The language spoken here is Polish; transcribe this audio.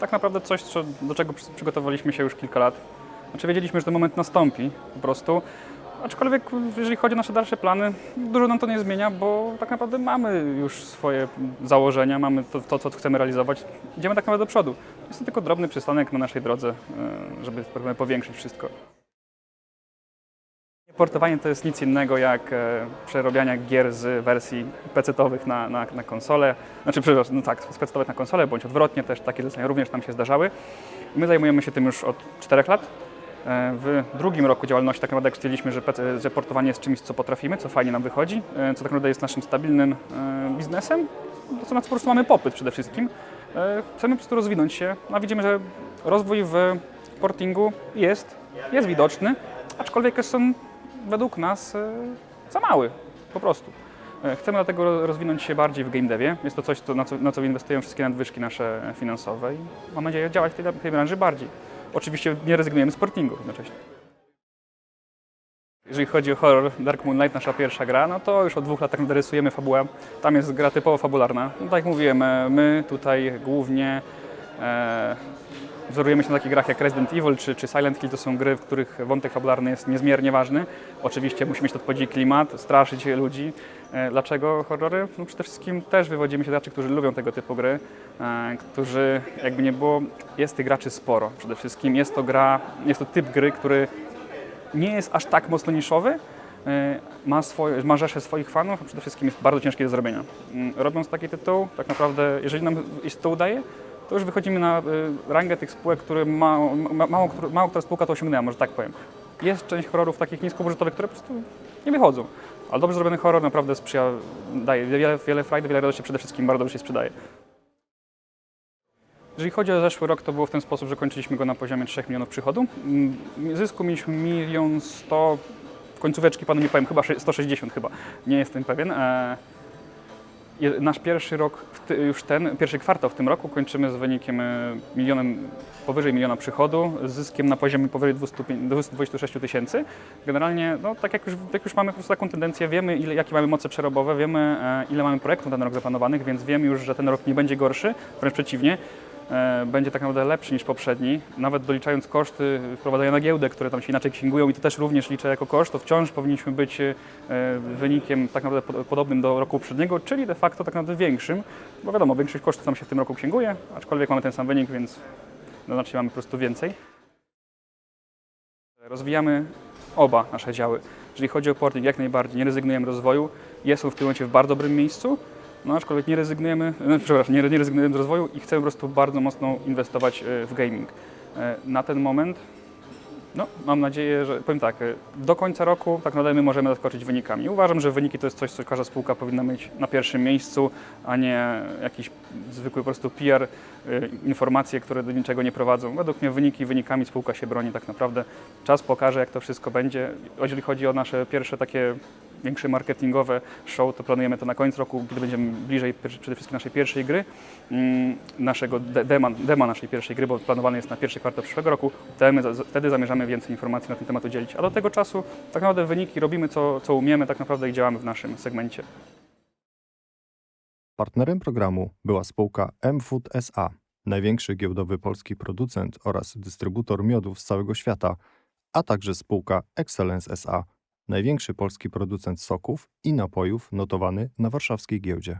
Tak naprawdę coś, co, do czego przy- przygotowaliśmy się już kilka lat. Znaczy wiedzieliśmy, że ten moment nastąpi po prostu. Aczkolwiek jeżeli chodzi o nasze dalsze plany, dużo nam to nie zmienia, bo tak naprawdę mamy już swoje założenia, mamy to, to co chcemy realizować. Idziemy tak naprawdę do przodu. Jest to tylko drobny przystanek na naszej drodze, e, żeby tak powiększyć wszystko. Portowanie to jest nic innego jak e, przerobianie gier z wersji PC-owych na, na, na konsole. Znaczy, przepraszam, no tak, z PC-owych na konsole, bądź odwrotnie, też takie zlecenia również nam się zdarzały. My zajmujemy się tym już od 4 lat. E, W drugim roku działalności tak naprawdę stwierdziliśmy, że, że portowanie jest czymś, co potrafimy, co fajnie nam wychodzi, e, co tak naprawdę jest naszym stabilnym biznesem, to co na co po prostu mamy popyt przede wszystkim. Chcemy po prostu rozwinąć się, a widzimy, że rozwój w portingu jest, jest widoczny, aczkolwiek jest on według nas e, za mały, po prostu. E, Chcemy dlatego rozwinąć się bardziej w game devie. Jest to coś, co, na, co, na co inwestują wszystkie nadwyżki nasze finansowe i mam nadzieję działać w tej, tej branży bardziej. Oczywiście nie rezygnujemy z portingu jednocześnie. Jeżeli chodzi o horror Dark Moonlight, nasza pierwsza gra, no to już od dwóch lat tak rysujemy fabułę. Tam jest gra typowo fabularna. No, tak jak mówiłem, e, my tutaj głównie e, wzorujemy się na takich grach jak Resident Evil czy, czy Silent Hill. To są gry, w których wątek fabularny jest niezmiernie ważny. Oczywiście musimy mieć odpowiedni klimat, straszyć ludzi. E, Dlaczego horrory? No przede wszystkim też wywodzimy się graczy, którzy lubią tego typu gry, e, którzy jakby nie było, jest tych graczy sporo. Przede wszystkim jest to gra, jest to typ gry, który nie jest aż tak mocno niszowy, e, ma, swoje, ma swoich fanów, a przede wszystkim jest bardzo ciężki do zrobienia. Mm, Robiąc taki tytuł, tak naprawdę, jeżeli nam się to udaje, to już wychodzimy na y, rangę tych spółek, które mało, ma, mało, mało która spółka to osiągnęła, może tak powiem. Jest część horrorów takich niskobudżetowych, które po prostu nie wychodzą. Ale dobrze zrobiony horror naprawdę sprzyja, daje wiele, wiele frajdy, wiele radości, przede wszystkim bardzo dobrze się sprzedaje. Jeżeli chodzi o zeszły rok, to było w ten sposób, że kończyliśmy go na poziomie 3 milionów przychodu. Mm, Zysku mieliśmy milion sto, w końcóweczki panu nie powiem, chyba sze- 160 chyba, nie jestem pewien. Nasz pierwszy rok, już ten, pierwszy kwartał w tym roku kończymy z wynikiem e, milionem, powyżej miliona przychodu, z zyskiem na poziomie powyżej 200 226 tysięcy. Generalnie, no, tak jak już, jak już mamy po prostu taką tendencję, wiemy ile, jakie mamy moce przerobowe, wiemy e, ile mamy projektów na ten rok zaplanowanych, więc wiemy już, że ten rok nie będzie gorszy, wręcz przeciwnie będzie tak naprawdę lepszy niż poprzedni. Nawet doliczając koszty wprowadzania na giełdę, które tam się inaczej księgują i to też również liczę jako koszt, to wciąż powinniśmy być e, wynikiem tak naprawdę pod- podobnym do roku poprzedniego, czyli de facto tak naprawdę większym, bo wiadomo, większość kosztów nam się w tym roku księguje, aczkolwiek mamy ten sam wynik, więc no, znaczy mamy po prostu więcej. Rozwijamy oba nasze działy. Jeżeli chodzi o porting, jak najbardziej nie rezygnujemy z rozwoju. Jest on w tym momencie w bardzo dobrym miejscu, no aczkolwiek nie rezygnujemy, przepraszam, nie, nie rezygnujemy z rozwoju i chcemy po prostu bardzo mocno inwestować e, w gaming. E, Na ten moment, no mam nadzieję, że powiem tak, e, do końca roku tak naprawdę my możemy zaskoczyć wynikami. Uważam, że wyniki to jest coś, co każda spółka powinna mieć na pierwszym miejscu, a nie jakiś zwykły po prostu PR, informacje, które do niczego nie prowadzą. Według mnie wyniki wynikami spółka się broni tak naprawdę. Czas pokaże, jak to wszystko będzie. Jeżeli chodzi o nasze pierwsze takie większe marketingowe show, to planujemy to na koniec roku, gdy będziemy bliżej przede wszystkim naszej pierwszej gry, mm, naszego de- dema, dema naszej pierwszej gry, bo planowany jest na pierwszy kwartał przyszłego roku. Wtedy zamierzamy więcej informacji na ten temat udzielić. A do tego czasu tak naprawdę wyniki robimy, co, co umiemy tak naprawdę i działamy w naszym segmencie. Partnerem programu była spółka mFood SA, największy giełdowy polski producent oraz dystrybutor miodów z całego świata, a także spółka Excellence SA, największy polski producent soków i napojów notowany na warszawskiej giełdzie.